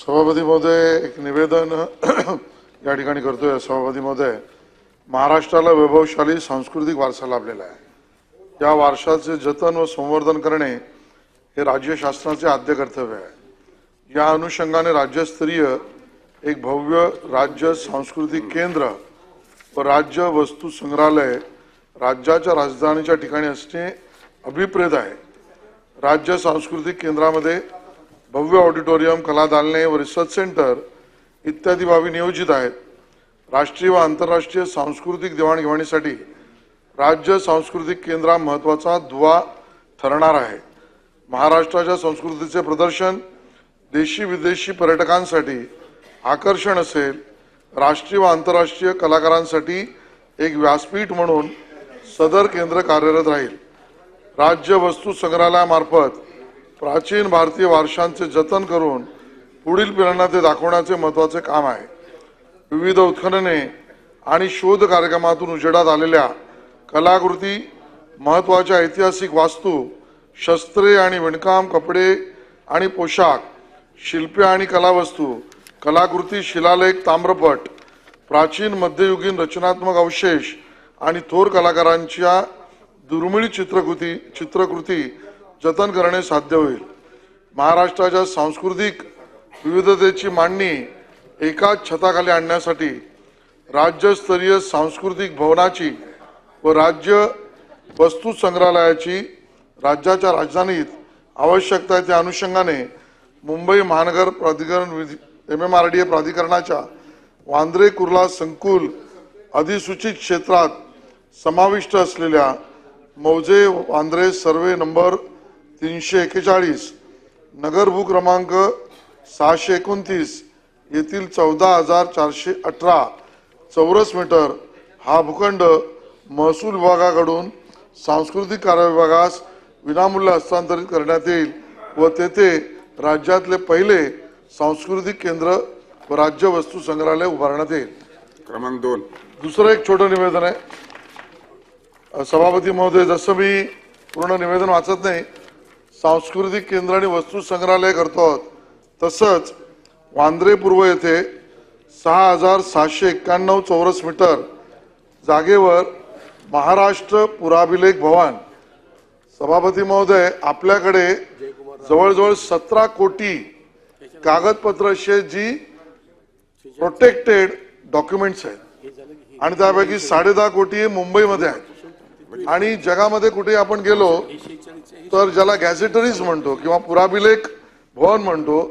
सभापती महोदय एक निवेदन या ठिकाणी करतोय. सभापती महोदय महाराष्ट्राला वैभवशाली सांस्कृतिक वारसा लाभलेला आहे. या वारशाचे जतन व संवर्धन करणे हे राज्य शासनाचे आद्य कर्तव्य आहे. या अनुषंगाने राज्यस्तरीय एक भव्य राज्य सांस्कृतिक केंद्र व राज्य वस्तू संग्रहालय राज्याच्या राजधानीच्या ठिकाणी असणे अभिप्रेत आहे. राज्य सांस्कृतिक केंद्रामध्ये भव्य ऑडिटोरियम कला दालने व रिसर्च सेंटर इत्यादी बाबी नियोजित आहेत. राष्ट्रीय व आंतरराष्ट्रीय सांस्कृतिक देवाणघेवाणीसाठी राज्य सांस्कृतिक केंद्र महत्त्वाचा महत्त्वाचा दुवा ठरणार आहे. महाराष्ट्राच्या संस्कृतीचे प्रदर्शन देशी विदेशी पर्यटकांसाठी आकर्षण असेल. राष्ट्रीय व आंतरराष्ट्रीय कलाकारांसाठी एक व्यासपीठ म्हणून सदर केंद्र कार्यरत राहील. राज्य वस्तू संग्रहालयामार्फत प्राचीन भारतीय वारशांचे जतन करून पुढील पिढ्यांना ते दाखवण्याचे महत्त्वाचे काम आहे. विविध उत्खनने आणि शोध कार्यक्रमातून उजेडात आलेल्या कलाकृती महत्त्वाच्या ऐतिहासिक वास्तू शस्त्रे आणि विणकाम कपडे आणि पोशाख शिल्पे आणि कलावस्तू कलाकृती शिलालेख ताम्रपट प्राचीन मध्ययुगीन रचनात्मक अवशेष आणि थोर कलाकारांच्या दुर्मिळ चित्रकृती चित्रकृती जतन करणे साध्य होईल. महाराष्ट्राच्या सांस्कृतिक विविधतेची मांडणी एकाच छताखाली आणण्यासाठी राज्यस्तरीय सांस्कृतिक भवनाची व राज्य वस्तू संग्रहालयाची राज्याच्या राजधानीत आवश्यकता आहे त्या अनुषंगाने मुंबई महानगर प्राधिकरण M M R D A प्राधिकरणाच्या वांद्रे कुर्ला संकुल अधिसूचित क्षेत्रात समाविष्ट असलेल्या मौजे वांद्रे सर्वे नंबर तीनशे एक्केचाळीस नगरभू क्रमांक सहाशे एकोणतीस. येथील चौदा हजार चारशे अठरा. चौरस मीटर. हा भूखंड महसूल विभागाकडून सांस्कृतिक कार्य विभागास विनामूल्य हस्तांतरित करण्यात येईल व तेथे राज्यातले पहिले सांस्कृतिक केंद्र व राज्य वस्तू संग्रहालय उभारण्यात येईल. क्रमांक दोन. दुसरं एक छोटं निवेदन आहे. सभापती महोदय जसं मी पूर्ण निवेदन वाचत नाही सांस्कृतिक केंद्र आणि वस्तू संग्रहालय करतो आहोत. तसंच वांद्रे पूर्व येथे सहा हजार सहाशे एक्क्याण्णव चौरस मीटर जागेवर महाराष्ट्र पुराभिलेख भवन. सभापती महोदय आपल्याकडे जवळजवळ सतरा कोटी कागदपत्र असे जी प्रोटेक्टेड डॉक्युमेंट्स आहेत. आणि त्यापैकी साडे दहा कोटी मुंबईमध्ये आहेत. आणि जगामध्ये कुठे आपण गेलो तर ज्याला गॅझेटरीज म्हणतो किंवा पुराभिलेख भवन म्हणतो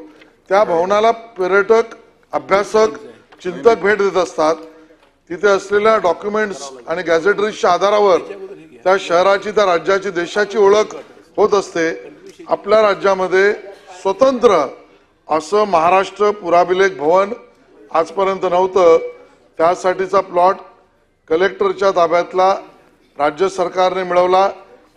त्या भवनाला पर्यटक अभ्यासक चिंतक भेट देत असतात. तिथे असलेल्या डॉक्युमेंट्स आणि गॅझेटरीजच्या आधारावर त्या शहराची त्या राज्याची देशाची ओळख होत असते. आपल्या राज्यामध्ये स्वतंत्र असं महाराष्ट्र पुराभिलेख भवन आजपर्यंत नव्हतं. त्यासाठीचा प्लॉट कलेक्टरच्या ताब्यातला राज्य सरकारने मिळवला.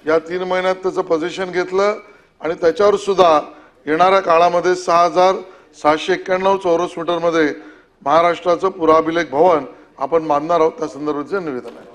या तीन महिन्यात त्याचं पोझिशन घेतलं आणि त्याच्यावर सुद्धा येणाऱ्या काळामध्ये सहा हजार सहाशे एक्क्याण्णव चौरस मीटरमध्ये महाराष्ट्राचं पुराभिलेख भवन आपण मानणार आहोत. त्या संदर्भाचे निवेदन आहे.